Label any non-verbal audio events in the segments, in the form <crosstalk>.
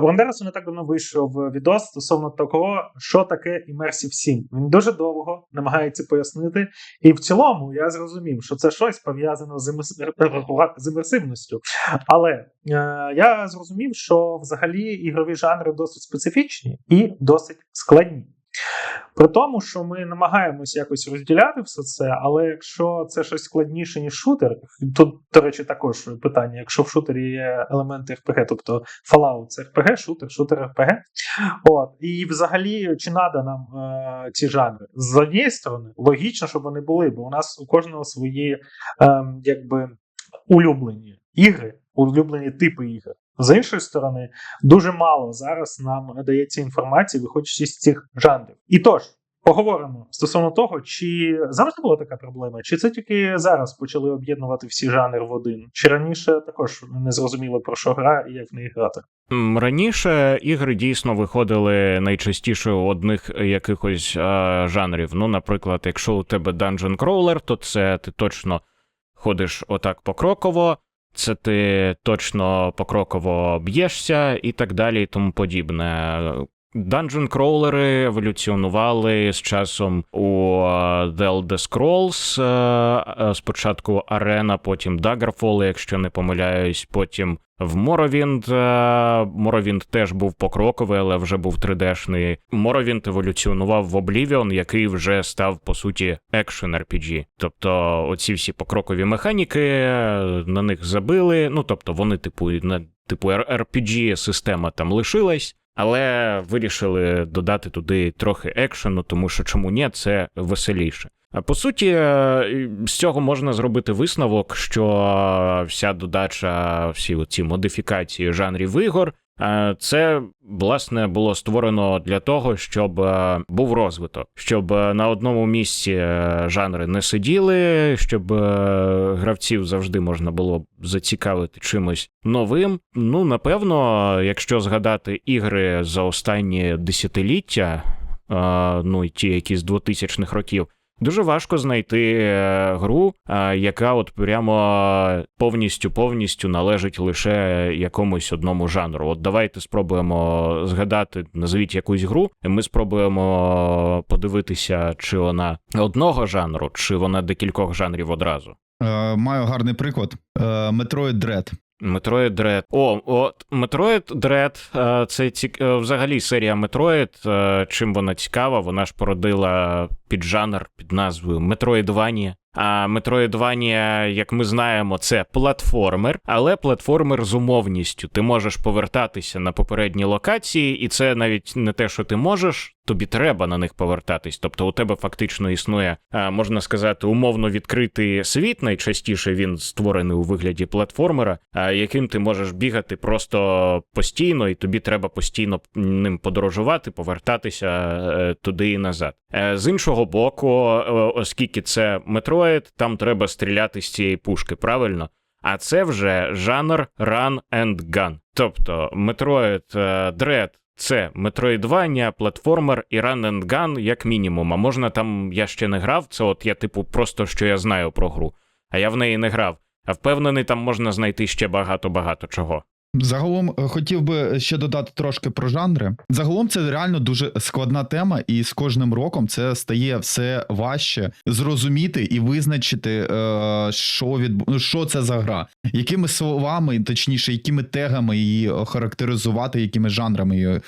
У Андерсу не так давно вийшов відос стосовно того, що таке Immersive Sim. Він дуже довго намагається пояснити, і в цілому я зрозумів, що це щось пов'язано з, <laughs> з імерсивністю. Але е, я зрозумів, що взагалі ігрові жанри досить специфічні і досить складні. При тому, що ми намагаємось якось розділяти все це, але якщо це щось складніше, ніж шутер, тут, до речі, також питання: якщо в шутері є елементи RPG, тобто Fallout це RPG, шутер, шутер RPG. От, і взагалі, чи надо нам е, ці жанри? З однієї сторони, логічно, щоб вони були, бо у нас у кожного свої е, якби улюблені ігри, улюблені типи ігор. З іншої сторони, дуже мало зараз нам надається інформації, виходячи з цих жанрів. І тож, поговоримо стосовно того, чи завжди була така проблема, чи це тільки зараз почали об'єднувати всі жанри в один, чи раніше також не зрозуміло про що гра і як в неї грати. Раніше ігри дійсно виходили найчастіше у одних якихось а, жанрів. Ну, наприклад, якщо у тебе Dungeon Crawler, то це ти точно ходиш отак покроково, це ти точно покроково б'єшся і так далі, і тому подібне. Dungeon кроулери еволюціонували з часом у е, The Elder Scrolls, е, е, спочатку Арена, потім Daggerfall, якщо не помиляюсь, потім в е, Morrowind теж був покроковий, але вже був 3D-шний. Morrowind еволюціонував в Oblivion, який вже став по суті екшен RPG. Тобто, оці всі покрокові механіки на них забили. Ну тобто, вони типу на типу RPG система там лишилась. Але вирішили додати туди трохи екшену, тому що чому ні, це веселіше. По суті, е, з цього можна зробити висновок, що вся додача, всі ці модифікації жанрів ігор, це власне було створено для того, щоб е, був розвиток, щоб е, на одному місці е, жанри не сиділи, щоб е, гравців завжди можна було зацікавити чимось новим. Ну, напевно, якщо згадати ігри за останні десятиліття, е, ну і ті, які з 2000-х років. Дуже важко знайти е, гру, е, яка от прямо повністю повністю належить лише якомусь одному жанру. От давайте спробуємо згадати, назвіть якусь гру, і ми спробуємо подивитися, чи вона одного жанру, чи вона декількох жанрів одразу. Е, маю гарний приклад. Е, Metroid Dread. Metroid Dread. О, от Dread е, це цік... е, взагалі серія е, Чим вона цікава? Вона ж породила піджанр під назвою Metroidvania. А Metroidvania, як ми знаємо, це платформер, але платформер з умовністю. Ти можеш повертатися на попередні локації, і це навіть не те, що ти можеш, тобі треба на них повертатись. Тобто у тебе фактично існує, можна сказати, умовно відкритий світ. Найчастіше він створений у вигляді платформера, яким ти можеш бігати просто постійно, і тобі треба постійно ним подорожувати, повертатися е, туди і назад. Е, З іншого боку, е, оскільки це Metroid, там треба стріляти з цієї пушки, правильно? А це вже жанр Run and Gun. Тобто е, Dread це Metroidvania, платформер і Run and Gun як мінімум. А можна там я ще не грав. Це от я, типу, просто що я знаю про гру, а я в неї не грав. А впевнений, там можна знайти ще багато-багато чого. Загалом е, хотів би ще додати трошки про жанри. Загалом це реально дуже складна тема, і з кожним роком це стає все важче зрозуміти і визначити, е, що від ну, що це за гра, якими словами, точніше, якими тегами її характеризувати, якими жанрами її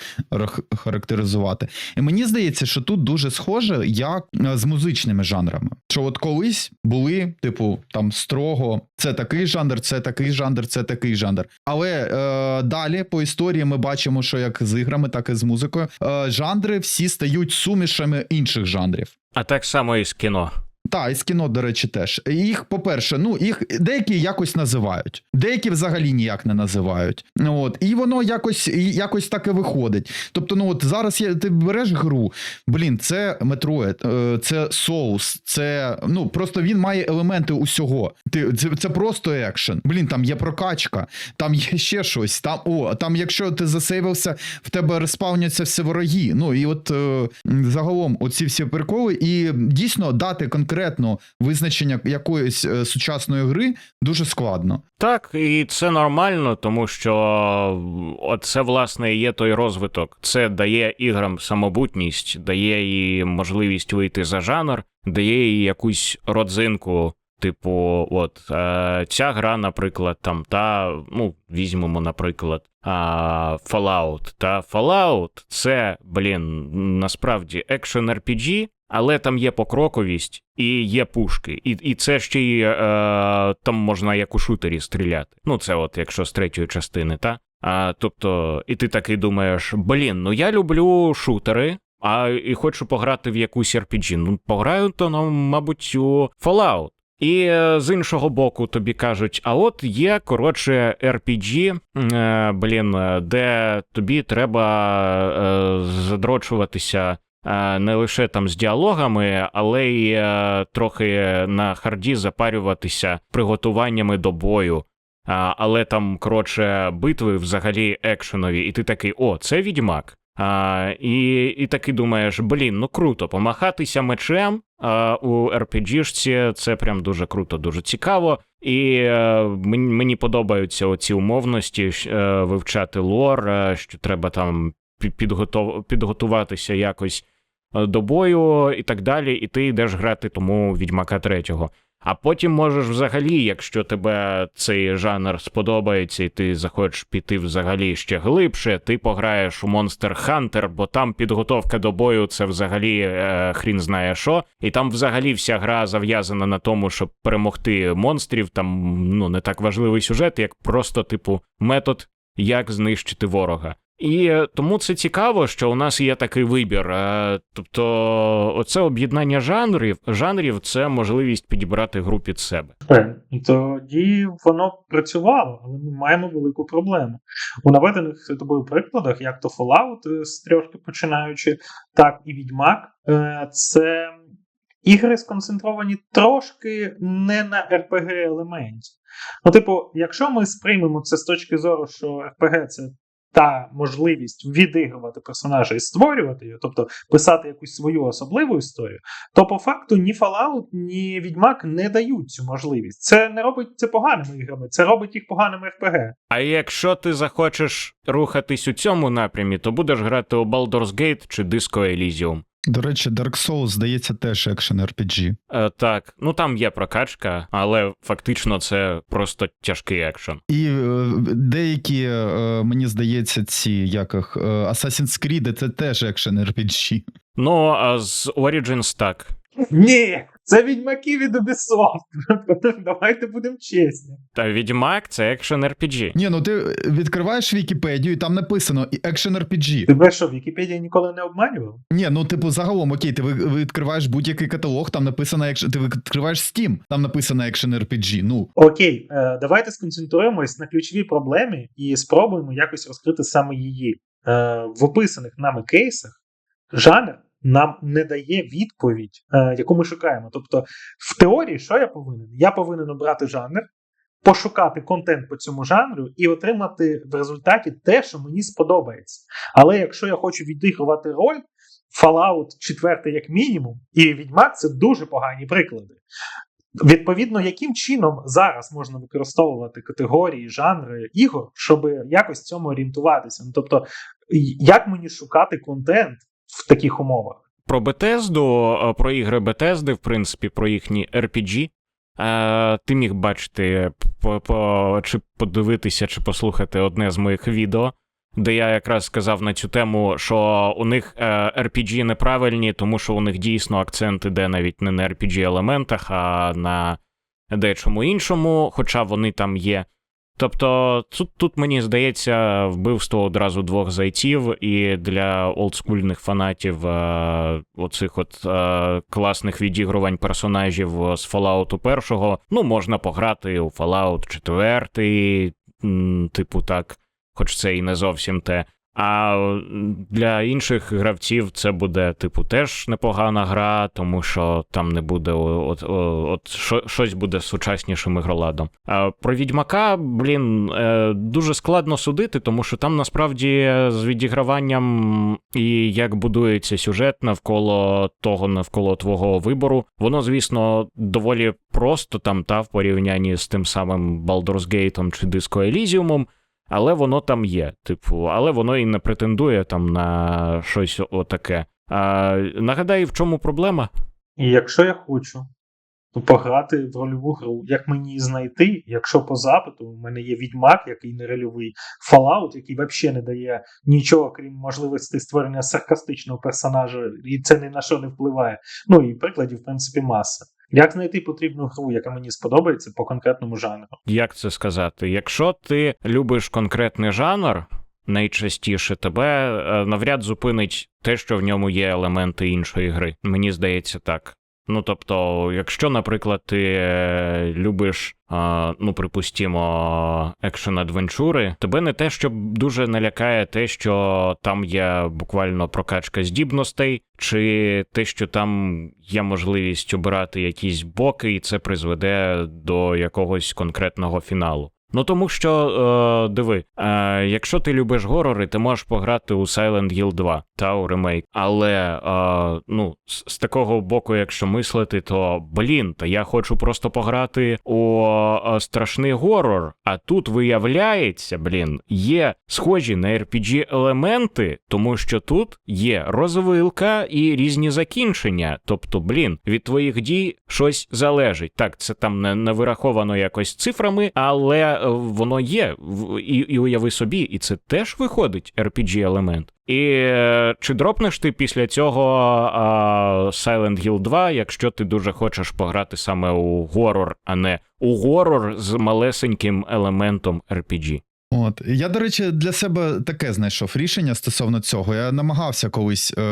характеризувати. І мені здається, що тут дуже схоже, як е, з музичними жанрами. Що от колись були, типу, там строго, це такий жанр, це такий жанр, це такий жанр. Але е, далі по історії ми бачимо, що як з іграми, так і з музикою, е, жанри всі стають сумішами інших жанрів. А так само і з кіно. Та, і з кіно, до речі, теж. Їх, по-перше, ну їх деякі якось називають, деякі взагалі ніяк не називають. Ну, От, і воно якось, якось так і виходить. Тобто, ну от зараз є, ти береш гру, блін, це е, це Souls, це ну просто він має елементи усього. Ти це, це просто екшен. Блін, там є прокачка, там є ще щось. Там о, там, якщо ти засейвився, в тебе респавняться всі вороги. Ну і от е, загалом, оці всі приколи, і дійсно дати конкретно конкретно визначення якоїсь е, сучасної гри дуже складно. Так, і це нормально, тому що це власне є той розвиток. Це дає іграм самобутність, дає їй можливість вийти за жанр, дає їй якусь родзинку. Типу, от е, ця гра, наприклад, там та ну візьмемо, наприклад, е, Fallout. Та Fallout це, блін, насправді екшен RPG, але там є покроковість і є пушки. І, і це ще й е, там можна як у шутері стріляти. Ну, це от якщо з третьої частини, та? А, тобто, і ти такий думаєш: блін, ну я люблю шутери. А і хочу пограти в якусь RPG. Ну, пограю то, ну, мабуть, у Fallout. І е, з іншого боку тобі кажуть: а от є коротше RPG, е, блін, де тобі треба е, задрочуватися не лише там з діалогами, але й е, трохи на харді запарюватися приготуваннями до бою. А, але там, коротше, битви взагалі екшенові, і ти такий, о, це відьмак. А, і, і таки думаєш, блін, ну круто, помахатися мечем а, у RPG-шці це прям дуже круто, дуже цікаво. І е, мені, подобаються оці умовності е, вивчати лор, е, що треба там пі- підготов, підготуватися якось е, до бою і так далі, і ти йдеш грати тому відьмака третього. А потім можеш взагалі, якщо тебе цей жанр сподобається, і ти захочеш піти взагалі ще глибше, ти пограєш у Monster Hunter, бо там підготовка до бою це взагалі е, хрін знає що. І там взагалі вся гра зав'язана на тому, щоб перемогти монстрів. Там ну не так важливий сюжет, як просто, типу, метод, як знищити ворога. І е, тому це цікаво, що у нас є такий вибір. Е, Тобто, оце об'єднання жанрів, жанрів це можливість підібрати гру під себе. Тоді воно працювало, але ми маємо велику проблему. У наведених тобою прикладах, як то Fallout, е, з трошки починаючи, так і Відьмак, це ігри сконцентровані трошки не на RPG елементі. Ну, типу, якщо ми сприймемо це з точки зору, що RPG це та можливість відігрувати персонажа і створювати його, тобто писати якусь свою особливу історію, то по факту ні Fallout, ні Відьмак не дають цю можливість. Це не робить це поганими іграми, це робить їх поганими RPG. А якщо ти захочеш рухатись у цьому напрямі, то будеш грати у Baldur's Gate чи Disco Elysium. До речі, Dark Souls, здається, теж екшен RPG. Е, так, ну там є прокачка, але фактично це просто тяжкий екшен. І е, деякі, е, мені здається, ці як їх, е, Assassin's Creed це теж екшен RPG. Ну, а з Origins так. Ні, це відьмаки від Ubisoft. <laughs> Давайте будемо чесні. Та Відьмак це екшен RPG. Ні, ну ти відкриваєш Вікіпедію, і там написано екшен RPG. Тебе що, Вікіпедія ніколи не обманював? Ні, ну типу, загалом, окей, ти ви- відкриваєш будь-який каталог, там написано екшен. Ти відкриваєш Steam, там написано екшен RPG. Ну Окей, е, давайте сконцентруємось на ключовій проблемі і спробуємо якось розкрити саме її. Е, в описаних нами кейсах жанр нам не дає відповідь, е, яку ми шукаємо. Тобто, в теорії, що я повинен? Я повинен обрати жанр, пошукати контент по цьому жанру і отримати в результаті те, що мені сподобається. Але якщо я хочу відігрувати роль, Fallout 4 як мінімум, і Відьмак це дуже погані приклади. Відповідно, яким чином зараз можна використовувати категорії, жанри ігор, щоб якось в цьому орієнтуватися? Ну, тобто, як мені шукати контент в таких умовах? Про Бетезду, про ігри Бетезди, в принципі, про їхні RPG. Е, ти міг бачити, чи подивитися, чи послухати одне з моїх відео, де я якраз сказав на цю тему, що у них е, RPG неправильні, тому що у них дійсно акцент іде навіть не на RPG елементах, а на дечому іншому, хоча вони там є. Тобто тут, тут мені здається, вбивство одразу двох зайців, і для олдскульних фанатів е, оцих от е, класних відігрувань персонажів з Fallout першого, ну, можна пограти у Fallout 4, типу так, хоч це і не зовсім те. А для інших гравців це буде, типу, теж непогана гра, тому що там не буде от, от, от що, щось буде сучаснішим ігроладом. А про відьмака, блін, е, дуже складно судити, тому що там насправді з відіграванням і як будується сюжет навколо того, навколо твого вибору, воно, звісно, доволі просто там та в порівнянні з тим самим Baldur's Gate чи Disco Elysium, але воно там є, типу, але воно і не претендує там на щось отаке. А, нагадай, в чому проблема? І якщо я хочу то пограти в рольову гру, як мені її знайти, якщо по запиту у мене є відьмак, який не рольовий, Fallout, який взагалі не дає нічого, крім можливості створення саркастичного персонажа, і це ні на що не впливає. Ну і прикладів, в принципі, маса. Як знайти потрібну гру, яка мені сподобається по конкретному жанру? Як це сказати? Якщо ти любиш конкретний жанр, найчастіше тебе е, навряд зупинить те, що в ньому є елементи іншої гри. Мені здається так. Ну тобто, якщо, наприклад, ти е, любиш, ну припустімо, екшен адвенчури, тебе не те, що дуже налякає те, що там є буквально прокачка здібностей, чи те, що там є можливість обирати якісь боки, і це призведе до якогось конкретного фіналу. Ну тому що е, диви, е, якщо ти любиш горори, ти можеш пограти у Silent Hill 2 та у ремейк. Але е, ну, з, з такого боку, якщо мислити, то блін, та я хочу просто пограти у е, страшний горор. А тут виявляється, блін, є схожі на RPG елементи, тому що тут є розвилка і різні закінчення. Тобто, блін, від твоїх дій щось залежить. Так, це там не, не вираховано якось цифрами, але воно є. І, і уяви собі, і це теж виходить RPG елемент. І е, чи дропнеш ти після цього а, Silent Hill 2, якщо ти дуже хочеш пограти саме у горор, а не у горор з малесеньким елементом RPG? От я, до речі, для себе таке знайшов рішення стосовно цього. Я намагався колись е,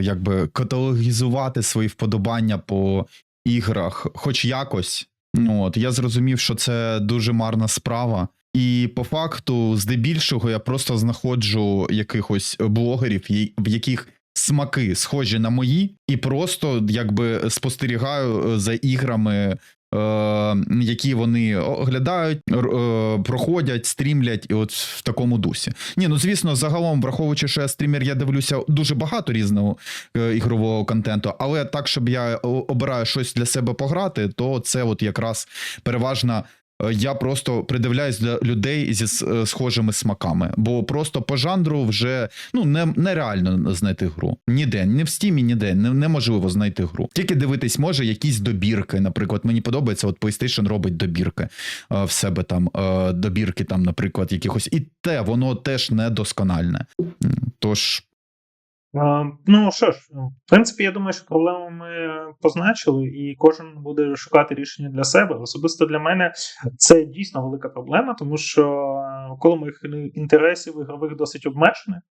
якби каталогізувати свої вподобання по іграх, хоч якось. Ну, От я зрозумів, що це дуже марна справа. І по факту, здебільшого, я просто знаходжу якихось блогерів, в яких смаки схожі на мої, і просто якби спостерігаю е, за іграми які вони оглядають, е, проходять, стрімлять, і от в такому дусі. Ні, ну звісно, загалом, враховуючи, що я стрімер, я дивлюся дуже багато різного е, ігрового контенту, але так, щоб я обираю щось для себе пограти, то це от якраз переважна. Е, Я просто придивляюсь до людей зі е, схожими смаками, бо просто по жанру вже ну не, нереально знайти гру. Ніде, ні в стімі, ніде не, неможливо знайти гру. Тільки дивитись може якісь добірки. Наприклад, мені подобається, от PlayStation робить добірки е, в себе там добірки, там, наприклад, якихось, і те воно теж недоскональне. М, Тож Ну що ж, в принципі, я думаю, що проблему ми позначили, і кожен буде шукати рішення для себе. Особисто для мене це дійсно велика проблема, тому що е, коло моїх інтересів ігрових досить обмежене,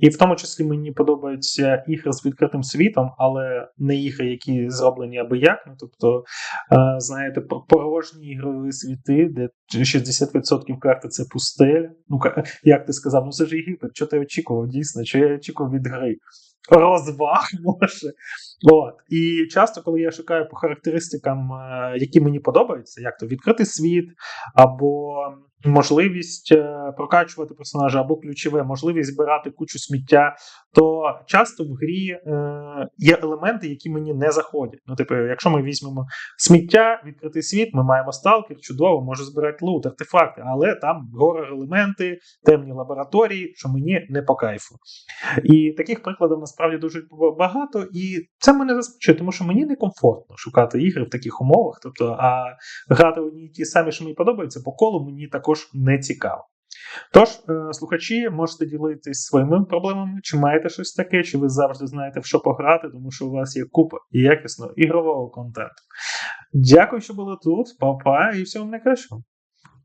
і в тому числі мені подобаються ігри з відкритим світом, але не ігри, які зроблені аби як. Ну тобто, е, знаєте, по- порожні ігрові світи, де 60% карти це пустеля. Ну як ти сказав, ну це ж Єгипет, що ти очікував дійсно? Що я очікував від гри? Розваг <laughs> може. От. І часто, коли я шукаю по характеристикам, е, які мені подобаються, як то відкритий світ, або можливість е, прокачувати персонажа, або ключове, можливість збирати кучу сміття, то часто в грі е, є елементи, які мені не заходять. Ну, типу, якщо ми візьмемо сміття, відкритий світ, ми маємо сталкер, чудово, можу збирати лут, артефакти, але там горор елементи, темні лабораторії, що мені не по кайфу. І таких прикладів насправді дуже багато, і це мене засмучує, тому що мені некомфортно шукати ігри в таких умовах. Тобто, а грати одні ті самі, що мені подобаються, по колу мені також не цікаво. Тож, е, слухачі, можете ділитись своїми проблемами, чи маєте щось таке, чи ви завжди знаєте, в що пограти, тому що у вас є купа якісного ігрового контенту. Дякую, що були тут, па-па, і всього найкращого.